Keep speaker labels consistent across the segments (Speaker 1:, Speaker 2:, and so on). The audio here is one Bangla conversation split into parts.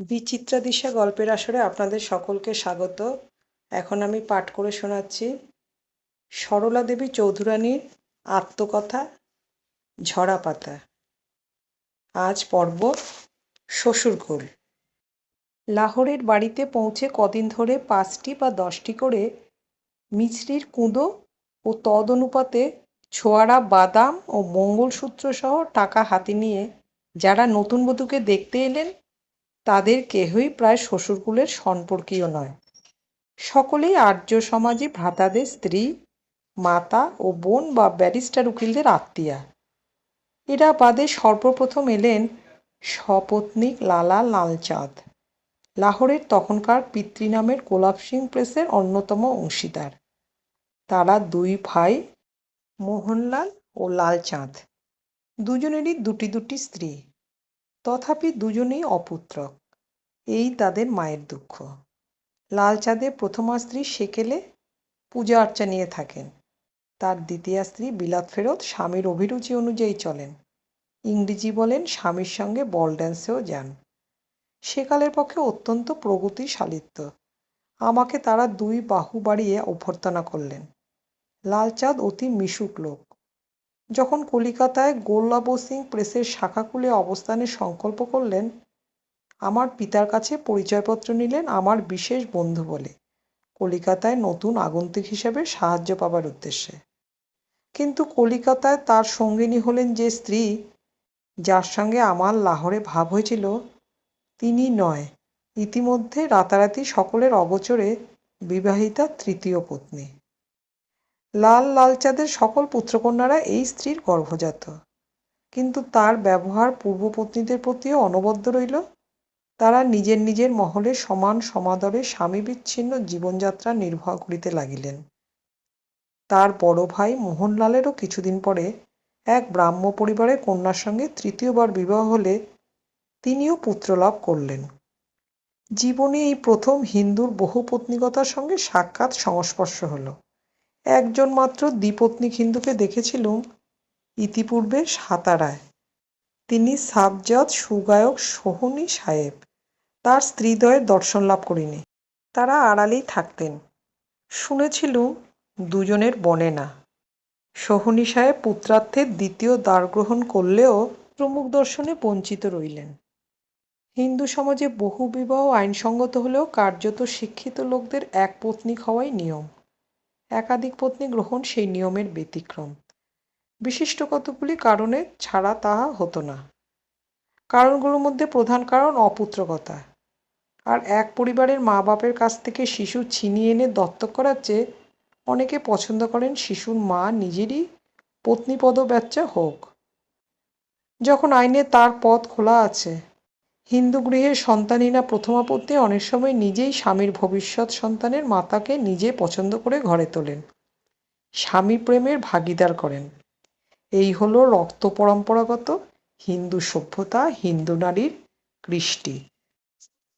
Speaker 1: বিচিত্রা দিশা গল্পের আসরে আপনাদের সকলকে স্বাগত। এখন আমি পাঠ করে শোনাচ্ছি সরলা দেবী চৌধুরানীর আত্মকথা ঝরা পাতা। আজ পর্ব শ্বশুরকুল লাহোরের বাড়িতে পৌঁছে কদিন ধরে পাঁচটি বা দশটি করে মিছরির কুঁদো ও তদ অনুপাতে ছোয়ারা বাদাম ও মঙ্গলসূত্র সহ টাকা হাতে নিয়ে যারা নতুন বধূকে দেখতে এলেন তাদের কেহই প্রায় শ্বশুরকুলের সম্পর্কীয় নয়। সকলেই আর্য সমাজে ভ্রাতাদের স্ত্রী, মাতা ও বোন বা ব্যারিস্টার উকিলদের আত্মীয়া। এরা বাদে সর্বপ্রথম এলেন সপত্নীক লালা লালচাঁদ। লাহোরের তখনকার পিতৃনামের গোলাপ সিং প্রেসের অন্যতম অংশীদার। তারা দুই ভাই, মোহনলাল ও লালচাঁদ। দুজনেরই দুটি দুটি স্ত্রী। তথাপি দুজনেই অপুত্রক। এই তাদের মায়ের দুঃখ। লালচাঁদের প্রথমা স্ত্রী সেকেলে পূজা আর্চা নিয়ে থাকেন। তার দ্বিতীয়া স্ত্রী বিলাত ফেরত স্বামীর অভিরুচি অনুযায়ী চলেন। ইংরেজি বলেন স্বামীর সঙ্গে বল ড্যান্সেও যান। সেকালের পক্ষে অত্যন্ত প্রগতি সালিত্য আমাকে তারা দুই বাহু বাড়িয়ে অভ্যর্থনা করলেন। লালচাঁদ অতি মিশুক লোক। যখন কলিকাতায় গোল্লাব সিং প্রেসের শাখা খুলে অবস্থানের সংকল্প করলেন আমার পিতার কাছে পরিচয়পত্র নিলেন আমার বিশেষ বন্ধু বলে। কলিকাতায় নতুন আগন্তুক হিসেবে সাহায্য পাবার উদ্দেশ্যে। কিন্তু কলিকাতায় তার সঙ্গিনী হলেন যে স্ত্রী, যার সঙ্গে আমার লাহোরে ভাব হয়েছিল, তিনি নয়, ইতিমধ্যে রাতারাতি সকলের অগোচরে বিবাহিতা তৃতীয় পত্নী। লাল লালচাঁদের সকল পুত্রকন্যারা এই স্ত্রীর গর্ভজাত। কিন্তু তার ব্যবহার পূর্বপত্নীদের প্রতিও অনবদ্য রইল। তারা নিজের নিজের মহলে সমান সমাদরে স্বামী বিচ্ছিন্ন জীবনযাত্রা নির্বাহ করিতে লাগিলেন। তার বড় ভাই মোহনলালেরও কিছুদিন পরে এক ব্রাহ্ম পরিবারের কন্যার সঙ্গে তৃতীয়বার বিবাহ হলে তিনিও পুত্রলাভ করলেন। জীবনে এই প্রথম হিন্দুর বহুপত্নিকতার সঙ্গে সাক্ষাৎ সংস্পর্শ হলো। একজন মাত্র দ্বিপত্নিক হিন্দুকে দেখেছিলুম ইতিপূর্বে সাতারায়। তিনি সাবজাত সুগায়ক সোহনী সাহেব। তার স্ত্রীদ্বয়ের দর্শন লাভ করিনি। তারা আড়ালেই থাকতেন। শুনেছিলুম দুজনের বনে না। সোহনী সাহেব পুত্রার্থের দ্বিতীয় দ্বার গ্রহণ করলেও প্রমুখ দর্শনে বঞ্চিত রইলেন। হিন্দু সমাজে বহু বিবাহ আইনসঙ্গত হলেও কার্যত শিক্ষিত লোকদের এক পত্নিক হওয়াই নিয়ম। একাধিক পত্নী গ্রহণ সেই নিয়মের ব্যতিক্রম। বিশিষ্ট কতগুলি কারণে ছাড়া তাহা হতো না। কারণগুলোর মধ্যে প্রধান কারণ অপুত্রকতা আর এক পরিবারের মা বাপের কাছ থেকে শিশু ছিনিয়ে এনে দত্তক করার চেয়ে অনেকে পছন্দ করেন শিশুর মা নিজেরই পত্নীপদ বাচ্চা হোক। যখন আইনে তার পথ খোলা আছে, হিন্দু গৃহের সন্তানীনা প্রথমা পত্নী অনেক সময় নিজেই স্বামীর ভবিষ্যৎ সন্তানের মাতাকে নিজে পছন্দ করে ঘরে তোলেন, স্বামী প্রেমের ভাগিদার করেন। এই হলো রক্ত পরম্পরাগত হিন্দু সভ্যতা, হিন্দু নারীর কৃষ্টি।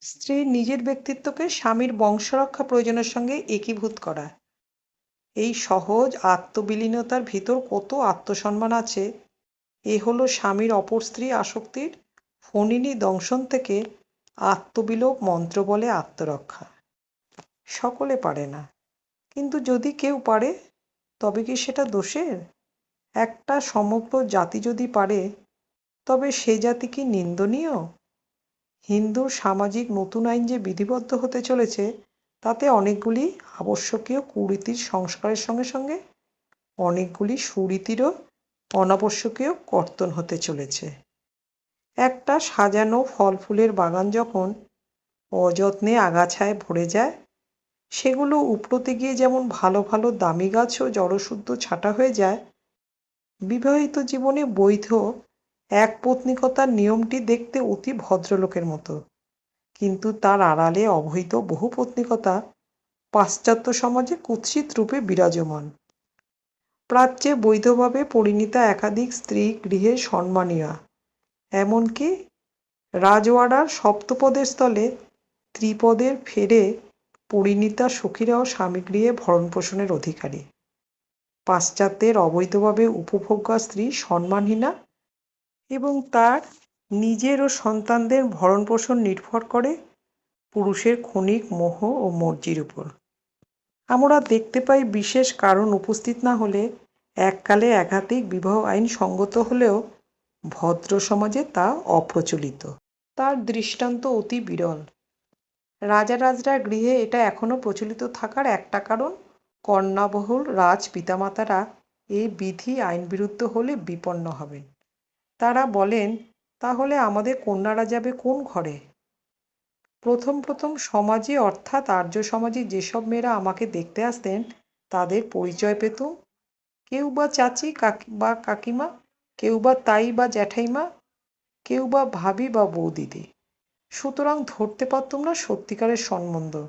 Speaker 1: স্ত্রীর নিজের ব্যক্তিত্বকে স্বামীর বংশরক্ষা প্রয়োজনের সঙ্গে একীভূত করা। এই সহজ আত্মবিলীনতার ভিতর কত আত্মসম্মান আছে, এ হলো স্বামীর অপর স্ত্রী আসক্তির ফণিনী দংশন থেকে আত্মবিলোপ মন্ত্র বলে আত্মরক্ষা। সকলে পারে না, কিন্তু যদি কেউ পারে, তবে কি সেটা দোষের? একটা সমগ্র জাতি যদি পারে, তবে সে জাতি কি নিন্দনীয়? হিন্দুর সামাজিক নতুন আইন যে বিধিবদ্ধ হতে চলেছে, তাতে অনেকগুলি আবশ্যকীয় কুরীতির সংস্কারের সঙ্গে সঙ্গে অনেকগুলি সুরীতিরও অনাবশ্যকীয় কর্তন হতে চলেছে। একটা সাজানো ফল ফুলের বাগান যখন অযত্নে আগাছায় ভরে যায়, সেগুলো উপড়োতে গিয়ে যেমন ভালো ভালো দামি গাছও জড়শুদ্ধ ছাঁটা হয়ে যায়, বিবাহিত জীবনে বৈধ এক পত্নিকতার নিয়মটি দেখতে অতি ভদ্রলোকের মতো। কিন্তু তার আড়ালে অবৈধ বহুপত্নিকতা পাশ্চাত্য সমাজে কুৎসিত রূপে বিরাজমান। প্রাচ্যে বৈধভাবে পরিণীতা একাধিক স্ত্রী গৃহে সম্মানীয়া। এমনকি রাজওয়াড়ার সপ্তপদের স্থলে ত্রিপদের ফেরে পরিণীতা সখীরাও স্বামীগৃহে ভরণপোষণের অধিকারী। পাশ্চাত্যের অবৈধভাবে উপভোগ্যা স্ত্রী সম্মানহীনা এবং তার নিজের ও সন্তানদের ভরণপোষণ নির্ভর করে পুরুষের ক্ষণিক মোহ ও মর্জির উপর। আমরা দেখতে পাই বিশেষ কারণ উপস্থিত না হলে এককালে একাধিক বিবাহ আইন সঙ্গত হলেও ভদ্র সমাজে তা অপ্রচলিত। তার দৃষ্টান্ত অতি বিরল। রাজারাজরা গৃহে এটা এখনও প্রচলিত থাকার একটা কারণ, কন্যাবহুল রাজ পিতামাতারা এই বিধি আইন বিরুদ্ধ হলে বিপন্ন হবেন। তারা বলেন, তাহলে আমাদের কন্যারা যাবে কোন ঘরে? প্রথম প্রথম সমাজে, অর্থাৎ আর্য সমাজে যেসব মেয়েরা আমাকে দেখতে আসতেন, তাদের পরিচয় পেতুম কেউ বা চাচি, কাকি, বা কাকিমা, কেউ বা তাই বা জ্যাঠাইমা, কেউ বা ভাবি বা বৌদিদি। সুতরাং ধরতে পারতুম না সত্যিকারের সম্বন্ধ।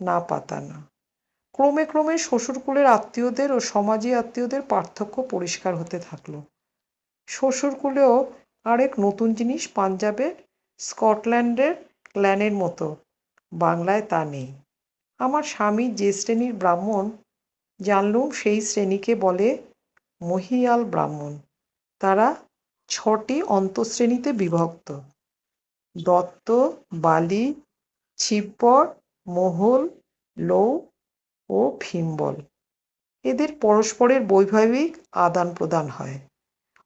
Speaker 1: না পাতা না। ক্রমে ক্রমে শ্বশুরকুলের আত্মীয়দের ও সমাজী আত্মীয়দের পার্থক্য পরিষ্কার হতে থাকল। শ্বশুরকুলেও আরেক নতুন জিনিস পাঞ্জাবের স্কটল্যান্ডের ক্ল্যানের মতো। বাংলায় তা নেই। আমার স্বামী যে শ্রেণির ব্রাহ্মণ, জানলুম সেই শ্রেণীকে বলে মহিয়াল ব্রাহ্মণ। তারা ছটি অন্তঃশ্রেণীতে বিভক্ত। দত্ত, বালি ছিব্বর মোহল, লৌ ও ভীমবল এদের পরস্পরের বৈবাহিক আদান প্রদান হয়।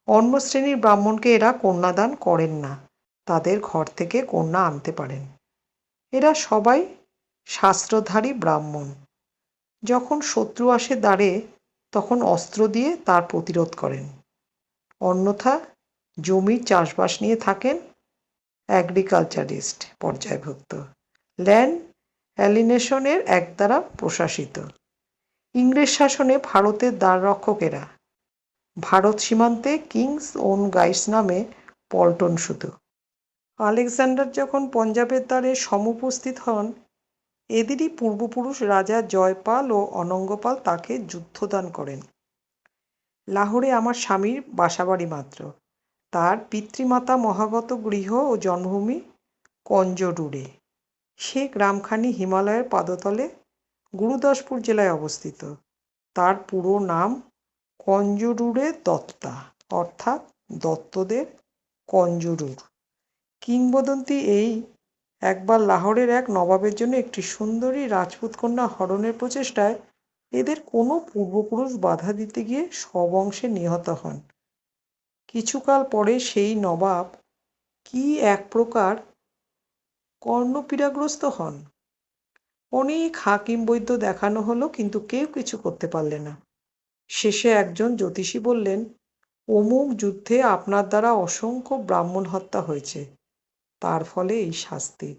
Speaker 1: অন্য শ্রেণির ব্রাহ্মণকে এরা কন্যাদান করেন না। তাদের ঘর থেকে কন্যা আনতে পারেন। এরা সবাই শাস্ত্রধারী ব্রাহ্মণ। যখন শত্রু আসে দ্বারে, তখন অস্ত্র দিয়ে তার প্রতিরোধ করেন। অন্যথা জমির চাষবাস নিয়ে থাকেন অ্যাগ্রিকালচারিস্ট পর্যায়ভুক্ত। ল্যান্ড অ্যালিনেশনের এক দ্বারা প্রশাসিত। ইংরেজ শাসনে ভারতের দ্বাররক্ষকেরা ভারত সীমান্তে কিংস ওন গাইডস নামে পল্টন শুধু আলেকজান্ডার যখন পঞ্জাবের দ্বারে সমুপস্থিত হন, এদেরই পূর্বপুরুষ রাজা জয়পাল ও অনঙ্গপাল তাকে যুদ্ধদান করেন। লাহোরে আমার স্বামীর বাসাবাড়ি মাত্র। তার পিতৃমাতা মহাগত গৃহ ও জন্মভূমি কঞ্জরুরে সে গ্রামখানি হিমালয়ের পাদতলে গুরুদাসপুর জেলায় অবস্থিত। তার পুরো নাম কঞ্জরুরে দত্তা, অর্থাৎ দত্তদের কঞ্জরুর। কিংবদন্তি এই একবার লাহোরের এক নবাবের জন্য একটি সুন্দরী রাজপুত কন্যা হরণের প্রচেষ্টায় এদের কোনো পূর্বপুরুষ বাধা দিতে গিয়ে সবংশে নিহত হন। কিছুকাল পরে সেই নবাব কি এক প্রকার কর্ণপীড়াগ্রস্ত হন? অনেক হাকিম বৈদ্য দেখানো হলো, কিন্তু কেউ কিছু করতে পারলে না। শেষে একজন জ্যোতিষী বললেন, অমুক যুদ্ধে আপনার দ্বারা অসংখ্য ব্রাহ্মণ হত্যা হয়েছে। তার ফলে এই শাস্তি।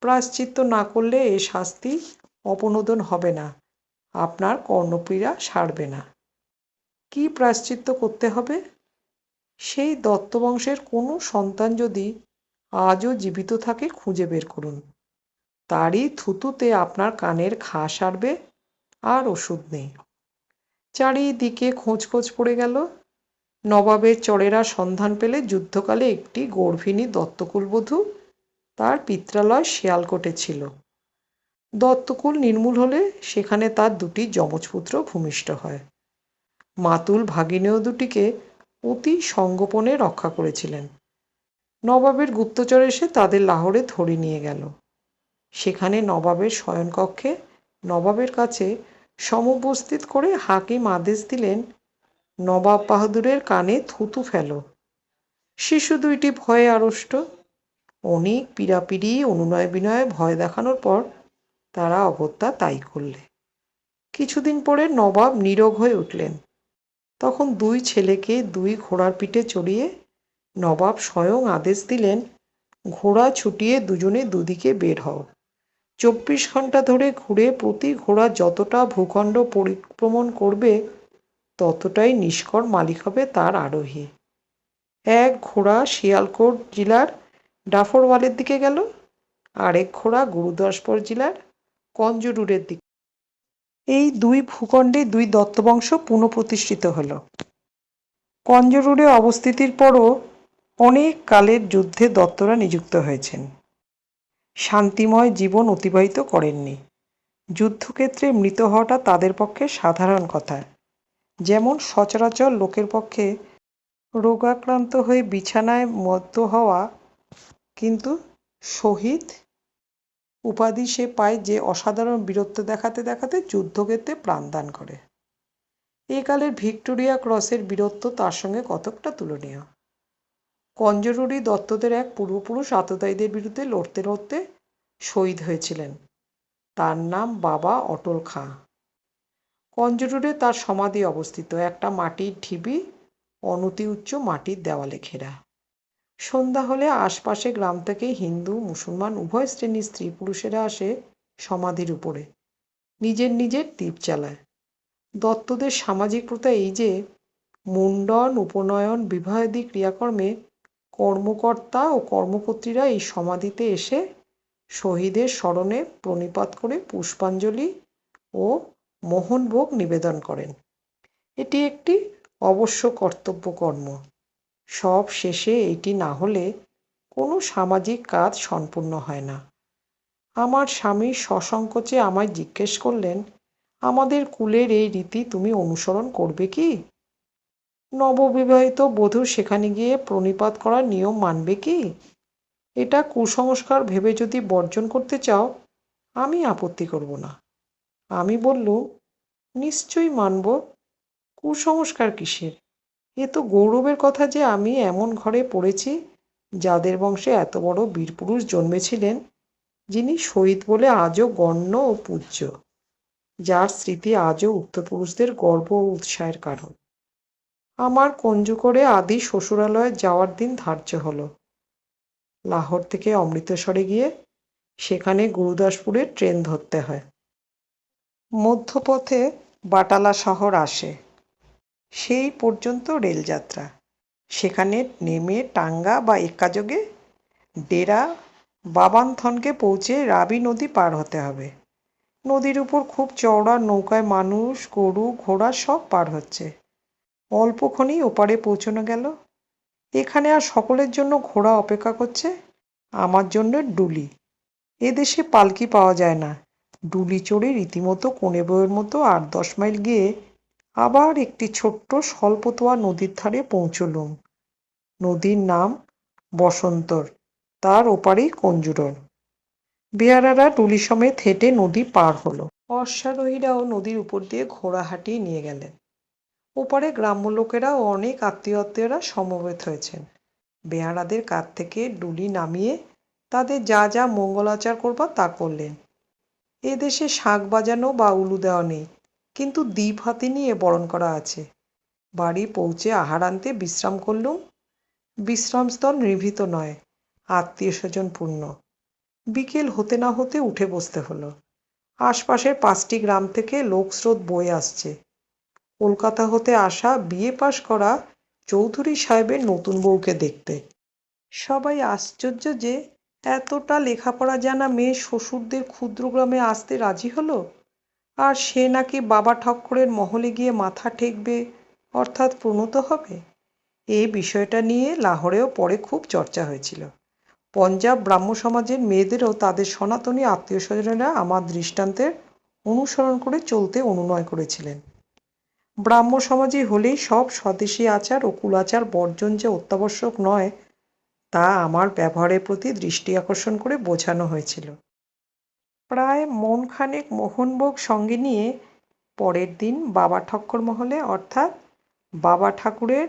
Speaker 1: প্রায়শ্চিত্ত না করলে এই শাস্তি অপনোদন হবে না। আপনার কর্ণপীড়া সারবে না। কি প্রায়শ্চিত্ত করতে হবে? সেই দত্তবংশের কোনো সন্তান যদি আজও জীবিত থাকে, খুঁজে বের করুন। তারই থুতুতে আপনার কানের ঘা সারবে, আর ওষুধ নেই। চারিদিকে খোঁজ খোঁজ পড়ে গেল। নবাবের চরেরা সন্ধান পেলে যুদ্ধকালে একটি গর্ভিণী দত্তকুলবধূ তার পিত্রালয় শিয়ালকোটে ছিল। দত্তকুল নির্মূল হলে সেখানে তার দুটি যমজপুত্র ভূমিষ্ঠ হয়। মাতুল ভাগিনেয় দুটিকে অতি সঙ্গোপনে রক্ষা করেছিলেন। নবাবের গুপ্তচর এসে তাদের লাহোরে ধরে নিয়ে গেল। সেখানে নবাবের শয়নকক্ষে নবাবের কাছে সমুপস্থিত করে হাকিম আদেশ দিলেন, নবাব বাহাদুরের কানে থুতু ফেলো। শিশু দুইটি ভয়ে আড়ষ্ট। অনেক পীড়াপিড়ি, অনুনয় বিনয়ে ভয় দেখানোর পর তারা অগত্যা তাই করলে। কিছুদিন পরে নবাব নীরব হয়ে উঠলেন। তখন দুই ছেলেকে দুই ঘোড়ার পিঠে চড়িয়ে নবাব স্বয়ং আদেশ দিলেন, ঘোড়া ছুটিয়ে দুজনে দুদিকে বের হও। চব্বিশ ঘণ্টা ধরে ঘুরে প্রতি ঘোড়া যতটা ভূখণ্ড পরিক্রমণ করবে, ততটাই নিষ্কর মালিক হবে তার আরোহী। এক ঘোড়া শিয়ালকোট জেলার ডাফরওয়ালের দিকে গেল, আরেক ঘোড়া গুরুদাসপুর জেলার কঞ্জরুরের দিকে। এই দুই ভূখণ্ডে দুই দত্তবংশ পুনঃপ্রতিষ্ঠিত হল। কঞ্জরুরে অবস্থিতির পরও অনেক কালের যুদ্ধে দত্তরা নিযুক্ত হয়েছেন। শান্তিময় জীবন অতিবাহিত করেননি। যুদ্ধক্ষেত্রে মৃত হওয়াটা তাদের পক্ষে সাধারণ কথা। যেমন সচরাচর লোকের পক্ষে রোগাক্রান্ত হয়ে বিছানায় মত্ত হওয়া কিন্তু শহীদ উপাধি সে পায় যে অসাধারণ বীরত্ব দেখাতে দেখাতে যুদ্ধক্ষেত্রে প্রাণদান করে। এ কালের ভিক্টোরিয়া ক্রসের বীরত্ব তার সঙ্গে কতকটা তুলনীয়? কঞ্জরুরি দত্তদের এক পূর্বপুরুষ আততায়ীদের বিরুদ্ধে লড়তে লড়তে শহীদ হয়েছিলেন। তার নাম বাবা অটল খাঁ। কঞ্জরুরে তার সমাধি অবস্থিত। একটা মাটির ঢিবি, অনতি উচ্চ মাটির দেওয়ালে ঘেরা। সন্ধ্যা হলে আশপাশে গ্রাম থেকে হিন্দু, মুসলমান, উভয় শ্রেণির স্ত্রী পুরুষেরা আসে সমাধির উপরে। নিজের নিজের দ্বীপ চালায়। দত্তদের সামাজিক প্রথা এই যে, মুন্ডন, উপনয়ন, বিবাহাদি ক্রিয়াকর্মে কর্মকর্তা ও কর্মকর্ত্রীরা এই সমাধিতে এসে শহীদের স্মরণে প্রণিপাত করে পুষ্পাঞ্জলি ও মোহনভোগ নিবেদন করেন। এটি একটি অবশ্য কর্তব্য কর্ম সব শেষে এটি না হলে কোনো সামাজিক কাজ সম্পূর্ণ হয় না। আমার স্বামী সসংকোচে আমায় জিজ্ঞেস করলেন, আমাদের কুলের এই রীতি তুমি অনুসরণ করবে কি? নববিবাহিত বধূ সেখানে গিয়ে প্রণিপাত করার নিয়ম মানবে কি? এটা কুসংস্কার ভেবে যদি বর্জন করতে চাও, আমি আপত্তি করব না। আমি বললুম নিশ্চয়ই মানব। কুসংস্কার কিসের? এ তো গৌরবের কথা যে আমি এমন ঘরে পড়েছি, যাদের বংশে এত বড় বীরপুরুষ জন্মেছিলেন, যিনি শহীদ বলে আজও গণ্য ও পূজ্য। যার স্মৃতি আজও উত্তরপুরুষদের গর্ব ও উৎসাহের কারণ। আমার কঞ্জুকরে আদি শ্বশুরালয়ে যাওয়ার দিন ধার্য হলো। লাহোর থেকে অমৃতসরে গিয়ে সেখানে গুরুদাসপুরে ট্রেন ধরতে হয়। মধ্যপথে বাটালা শহর আসে। সেই পর্যন্ত রেলযাত্রা। সেখানে নেমে টাঙ্গা বা একাযোগে ডেরা বাবানথনকে পৌঁছে রাবি নদী পার হতে হবে। নদীর উপর খুব চওড়া নৌকায় মানুষ, গরু, ঘোড়া সব পার হচ্ছে। অল্পক্ষণেই ওপারে পৌঁছানো গেল। এখানে আর সকলের জন্য ঘোড়া অপেক্ষা করছে, আমার জন্য ডুলি। এদেশে পালকি পাওয়া যায় না। ডুলি চড়ে রীতিমতো কোণে বইয়ের মতো আট দশ মাইল গিয়ে আবার একটি ছোট্ট স্বল্পতোয়া নদীর ধারে পৌঁছলুম। নদীর নাম বসন্তর, তার ওপারেই কঞ্জুরর বেয়ারারা ডুলি সমেত হেঁটে নদী পার হলো। অশ্বারোহীরাও নদীর উপর দিয়ে ঘোড়া হাঁটিয়ে নিয়ে গেলেন। ওপারে গ্রাম্য লোকেরা ও অনেক আত্মীয় আত্মীয়রা সমবেত হয়েছেন। বেহারাদের কাছ থেকে ডুলি নামিয়ে তাদের যা যা মঙ্গলাচার করবার তা করলেন। এ দেশে শাঁখ বাজানো বা উলু দেওয়া নেই, কিন্তু দ্বীপ হাতে নিয়ে বরণ করা আছে। বাড়ি পৌঁছে আহার আনতে বিশ্রাম করলুম। বিশ্রামস্থল নিভৃত নয় আত্মীয় স্বজন পূর্ণ। বিকেল হতে না হতে উঠে বসতে হলো। আশপাশের পাঁচটি গ্রাম থেকে লোকস্রোত বয়ে আসছে। কলকাতা হতে আসা, বিয়ে পাশ করা চৌধুরী সাহেবের নতুন বউকে দেখতে। সবাই আশ্চর্য যে এতটা লেখাপড়া জানা মেয়ে শ্বশুরদের ক্ষুদ্র গ্রামে আসতে রাজি হলো? আর সে নাকি বাবা ঠক্করের মহলে গিয়ে মাথা ঠেকবে অর্থাৎ প্রণত হবে? এই বিষয়টা নিয়ে লাহোরেও পরে খুব চর্চা হয়েছিল। পঞ্জাব ব্রাহ্ম সমাজের মেয়েদেরও তাদের সনাতনী আত্মীয় স্বজনেরা আমার দৃষ্টান্তের অনুসরণ করে চলতে অনুনয় করেছিলেন। ব্রাহ্ম সমাজে হলেই সব স্বদেশী আচার ও কুলাচার বর্জন যে অত্যাবশ্যক নয়, তা আমার ব্যবহারের প্রতি দৃষ্টি আকর্ষণ করে বোঝানো হয়েছিল। প্রায় মন খানেক মোহনভোগ সঙ্গে নিয়ে পরের দিন বাবা ঠক্কর মহলে, অর্থাৎ বাবা ঠাকুরের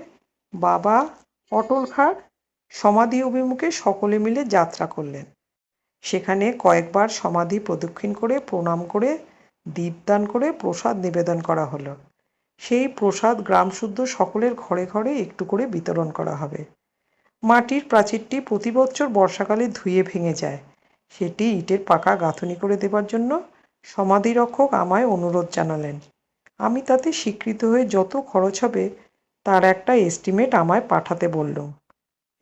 Speaker 1: বাবা অটল খাঁর সমাধি অভিমুখে সকলে মিলে যাত্রা করলেন। সেখানে কয়েকবার সমাধি প্রদক্ষিণ করে, প্রণাম করে, দীপদান করে, প্রসাদ নিবেদন করা হলো। সেই প্রসাদ গ্রামশুদ্ধ সকলের ঘরে ঘরে একটু করে বিতরণ করা হবে। মাটির প্রাচীরটি প্রতি বছর বর্ষাকালে ধুয়ে ভেঙে যায়। সেটি ইটের পাকা গাঁথনি করে দেবার জন্য সমাধিরক্ষক আমায় অনুরোধ জানালেন। আমি তাতে স্বীকৃত হয়ে যত খরচ হবে, তার একটা এস্টিমেট আমায় পাঠাতে বললুম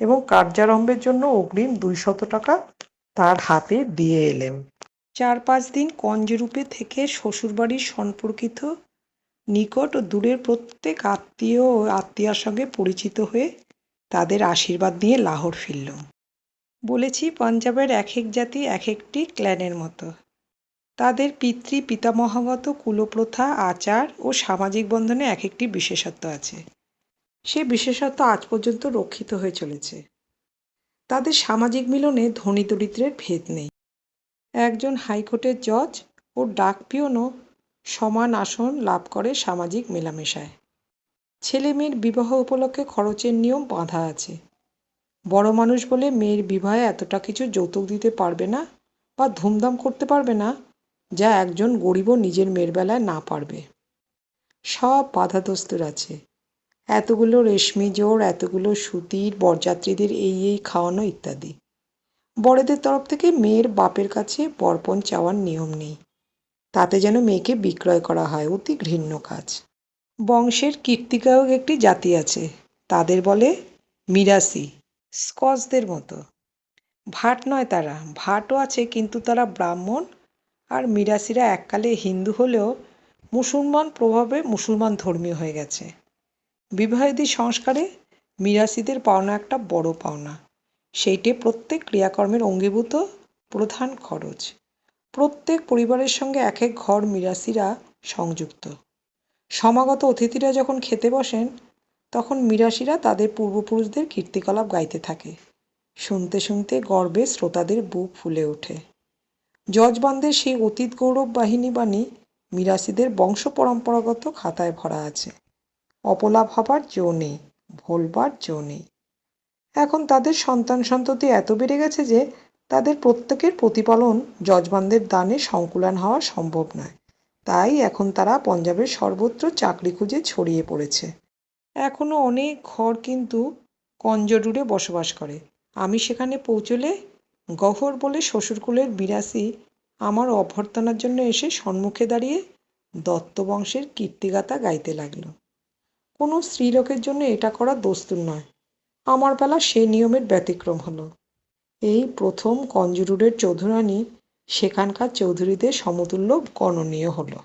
Speaker 1: এবং কার্যারম্ভের জন্য অগ্রিম দুইশত টাকা তার হাতে দিয়ে এলেম। চার পাঁচ দিন কঞ্জরূপে থেকে শ্বশুরবাড়ির সম্পর্কিত নিকট ও দূরের প্রত্যেক আত্মীয় ও আত্মীয়ার সঙ্গে পরিচিত হয়ে তাদের আশীর্বাদ নিয়ে লাহোর ফিরলুম বলেছি, পাঞ্জাবের এক এক জাতি এক একটি ক্ল্যানের মতো। তাদের পিতৃ পিতামহাগত কুলপ্রথা, আচার ও সামাজিক বন্ধনে এক একটি বিশেষত্ব আছে। সে বিশেষত্ব আজ পর্যন্ত রক্ষিত হয়ে চলেছে। তাদের সামাজিক মিলনে ধনী দরিদ্রের ভেদ নেই। একজন হাইকোর্টের জজ ও ডাক পিয়নও সমান আসন লাভ করে সামাজিক মেলামেশায়। ছেলে মেয়ের বিবাহ উপলক্ষে খরচের নিয়ম বাঁধা আছে। বড় মানুষ বলে মেয়ের বিবাহে এতটা কিছু যৌতুক দিতে পারবে না বা ধুমধাম করতে পারবে না, যা একজন গরিবও নিজের মেয়ের বেলায় না পারবে। সব বাধা দস্তুর আছে। এতগুলো রেশমি জোর এতগুলো সুতির, বরযাত্রীদের এই এই খাওয়ানো ইত্যাদি। বড়দের তরফ থেকে মেয়ের বাপের কাছে বরপণ চাওয়ার নিয়ম নেই। তাতে যেন মেয়েকে বিক্রয় করা হয়। অতি ঘৃণ্য কাজ। বংশের কীর্তিকায়ক একটি জাতি আছে। তাদের বলে মিরাসি, স্কচদের মতো। ভাট নয় তারা। ভাটও আছে, কিন্তু তারা ব্রাহ্মণ। আর মিরাসিরা এককালে হিন্দু হলেও মুসলমান প্রভাবে মুসলমান ধর্মীয় হয়ে গেছে। বিবাহাদি সংস্কারে মিরাসিদের পাওনা একটা বড় পাওনা। সেইটে প্রত্যেক ক্রিয়াকর্মের অঙ্গীভূত প্রধান খরচ। প্রত্যেক পরিবারের সঙ্গে এক এক ঘর মিরাসিরা সংযুক্ত। সমাগত অতিথিরা যখন খেতে বসেন, তখন মিরাসিরা তাদের পূর্বপুরুষদের কীর্তিকলাপ গাইতে থাকে। শুনতে শুনতে গর্বে শ্রোতাদের বুক ফুলে ওঠে। যজবানদের সেই অতীত গৌরব বাহিনী বাণী মিরাসিদের বংশ পরম্পরাগত খাতায় ভরা আছে। অপলাপ হবার জো নেই, ভোলবার জো নেই। এখন তাদের সন্তান সন্ততি এত বেড়ে গেছে যে তাদের প্রত্যেকের প্রতিপালন যজমানদের দানে সংকুলান হওয়া সম্ভব নয়। তাই এখন তারা পঞ্জাবের সর্বত্র চাকরি খুঁজে ছড়িয়ে পড়েছে। এখনও অনেক ঘর কিন্তু কঞ্জরুরে বসবাস করে। আমি সেখানে পৌঁছলে গহর বলে শ্বশুরকুলের বিরাসি আমার অভ্যর্থনার জন্য এসে সম্মুখে দাঁড়িয়ে দত্ত বংশের কীর্তিগাথা গাইতে লাগল। কোনো স্ত্রীলোকের জন্য এটা করা দস্তুর নয়। আমার বেলা সে নিয়মের ব্যতিক্রম হলো। এই প্রথম কঞ্জুরুরের চৌধুরানী সেখানকার চৌধুরীদের সমতুল্য গণনীয় হলো।